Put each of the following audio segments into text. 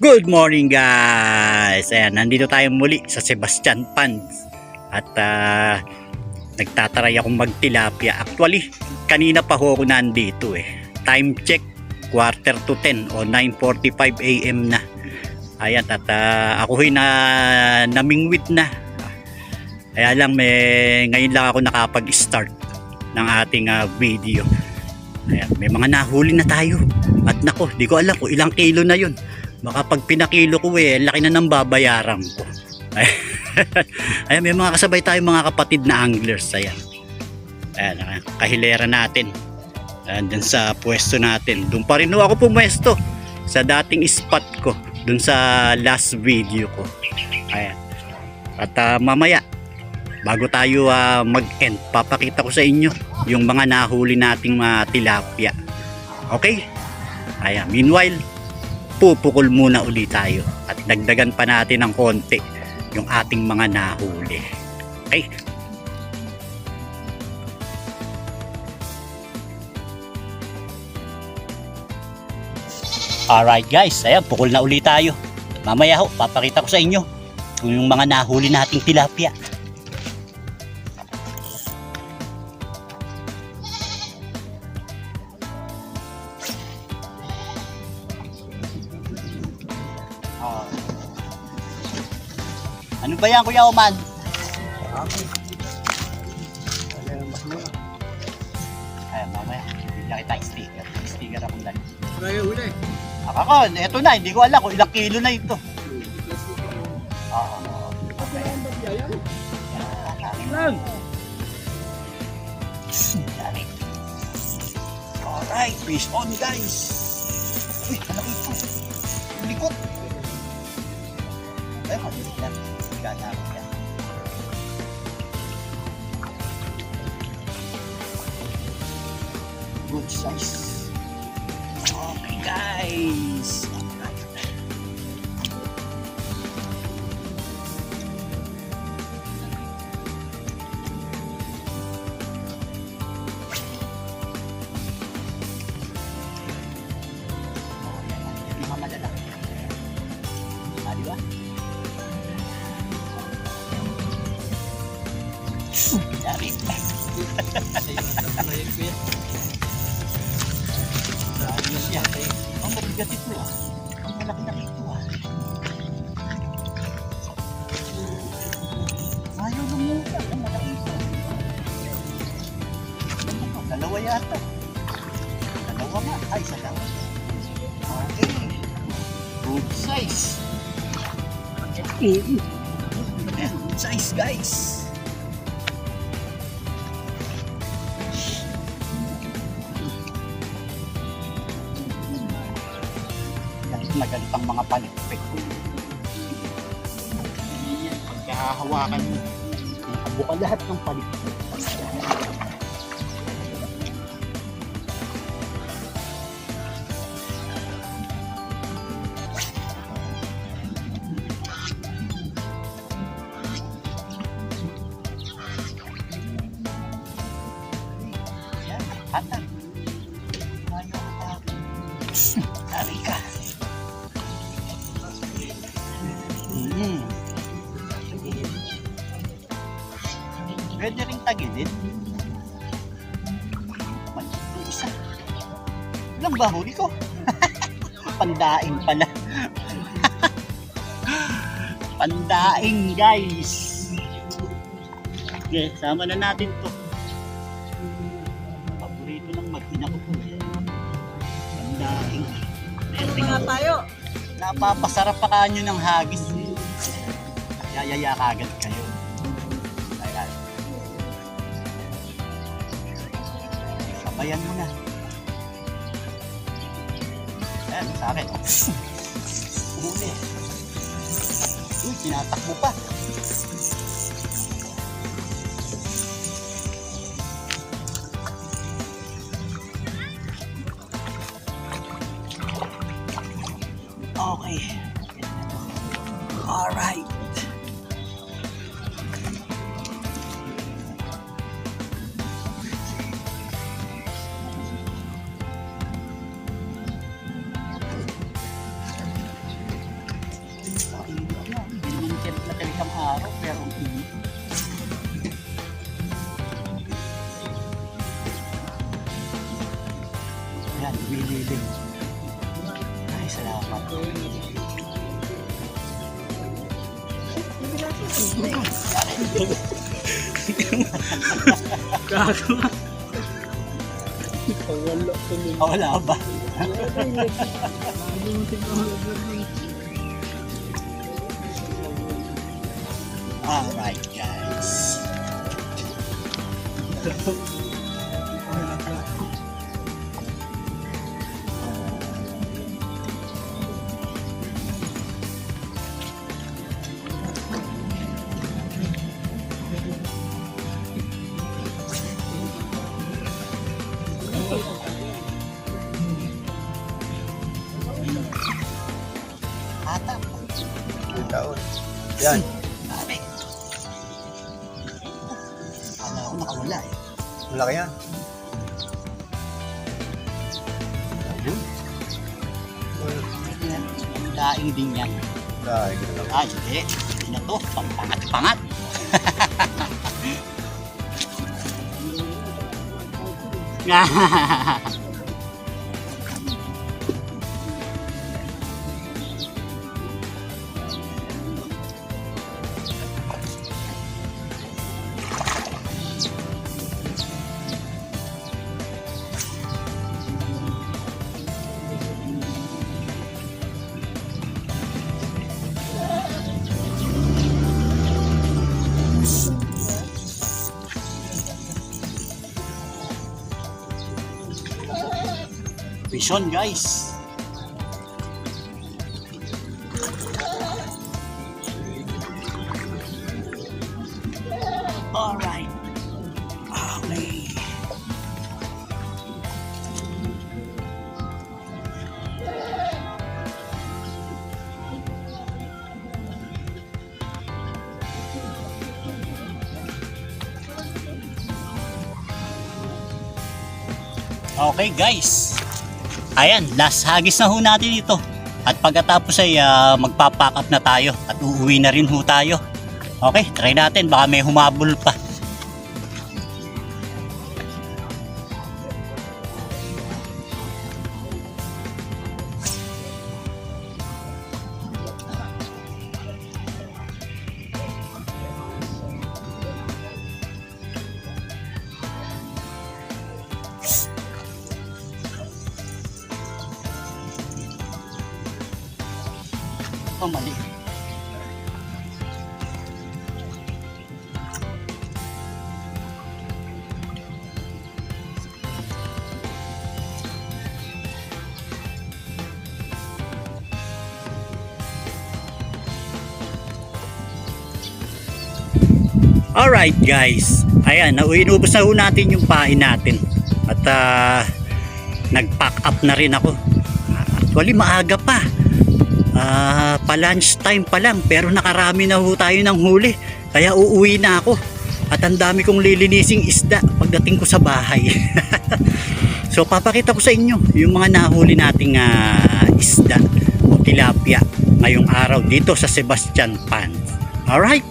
Good morning guys! Ayan, nandito tayo muli sa Sebastian Ponds at ah, nagtataray akong magtilapia. Actually, kanina pa ho ako nandito eh. Time check, quarter to 10 o 9.45 a.m. na. Ayan, at ah, ako ho'y na namingwit na. Kaya lang, may, ngayon lang ako nakapag-start ng ating ah, video. Ayan, may mga nahuli na tayo. At nako, di ko alam kung ilang kilo na yun. Baka pinakilo ko eh, laki na ng babayaran ko. Ayan, may mga kasabay tayo mga kapatid na anglers. Ayan. Ayan, ayan, kahilera natin. Ayan, dun sa pwesto natin. Doon pa rin ako pumwesto. Sa dating spot ko. Doon sa last video ko. Ayan. At ah, mamaya, bago tayo ah, mag-end, papakita ko sa inyo yung mga nahuli nating mga tilapia. Okay? Ayan, meanwhile, pupukol muna uli tayo at dagdagan pa natin ng konti yung ating mga nahuli. Okay? Alright guys, ayan, pukol na uli tayo. Mamaya ho, papakita ko sa inyo kung yung mga nahuli nating tilapia. Ba yan, Kuya Oman? Ayan, mamaya. Bigyan kita sticker. Sticker akong dali. Kaya huli. Ako, eto na. Hindi ko alam kung ilang kilo na ito. Ah, okay. Lang. Alright, fish on guys. Uy, malaki ito. Likot. Ay, maliit lang. Gagamit yan. Good size. Okay guys. Ah, di ba? Ayos yan. Ang mabigat ito ah. Ang malaki na ito ah. Ayaw lumuta. Ang malaki ito. Ano to? Dalawa yata. Dalawa nga. Ay, isa lang. Okay. Good size. Good size guys. Yan, magalit ang mga palikpik. Yan, pagkahawakan mo, nakabuka lahat ng palikpik. Mm. Pwede rin tagilid. Maliit yung isa. Ilang ba huli ko? Pandaing pala. Pandaing guys. Okay, sama na natin to. Paborito ng mag-ina ko po. Pandaing. Mga tayo. Napapasarap pa kanyo ng hagis. Yayaya kagad kayo. Ayan. Sabayan mo na. Ayan, sa akin. Huli. Uy, tinatakbo pa. Okay. ako, pero hindi. Yan, bililing. Ay, salamat. Gago. Pangalo ko nila. Wala ba? Wala ba? Wala ba? Alright guys. Ata. taon. Yan. Malaki yan. Daing din yan. Dahil ganun. Ay, hindi. Hindi na to. Pampangat-pangat. Vision guys. Alright. Okay. Okay guys. Ayan, last hagis na ho natin ito. At pagkatapos ay ah, magpapack up na tayo at uuwi na rin ho tayo. Okay, try natin. Baka may humabol pa. Oh, mali. Alright guys, ayan, nauinubos na ho natin yung pain natin at ah, nag-pack up na rin ako. Actually maaga pa, Ah, pa lunch time pa lang pero nakarami na ho tayo ng huli. Kaya uuwi na ako. At ang dami kong lilinising isda pagdating ko sa bahay. so papakita ko sa inyo yung mga nahuli nating ah, isda o tilapia ngayong araw dito sa Sebastian Pan. Alright?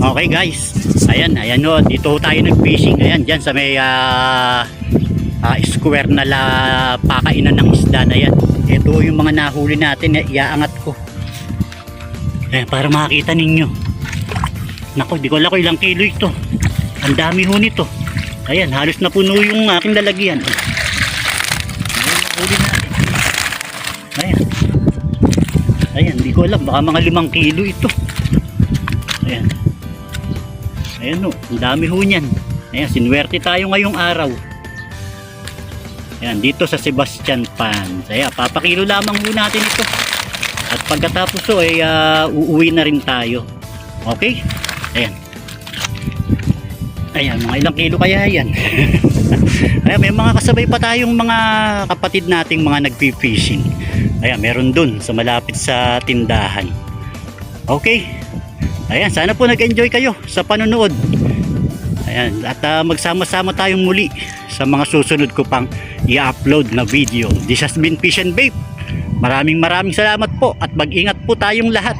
Okay guys. Ayan, ayan o. Dito tayo nag-fishing. Ayan, dyan sa may ah, ah, square na la pakainan ng isda na yan. Ito yung mga nahuli natin na iaangat ko. Eh, para makakita ninyo. Nako, di ko alam kung ilang kilo ito. Ang dami ho nito. Ayan, halos napuno yung aking lalagyan. Ayan. Ayan. Ayan, di ko alam. Baka mga limang kilo ito. Ayan. Ayan o, ang dami ho niyan. Ayan, sinwerte tayo ngayong araw. Ayan, dito sa Sebastian Pan. Kaya papakilo lamang ho natin ito. At pagkatapos so ay ah, uuwi na rin tayo. Okay? Ayan. Ayan, mga ilang kilo kaya yan. Ayan, may mga kasabay pa tayong mga kapatid nating mga nagpi-fishing. Ayan, meron dun sa malapit sa tindahan. Okay? Ayan, sana po nag-enjoy kayo sa panonood. Ayan, at ah, magsama-sama tayong muli sa mga susunod ko pang i-upload na video. This has been Fish and Babe. Maraming maraming salamat po at mag-ingat po tayong lahat.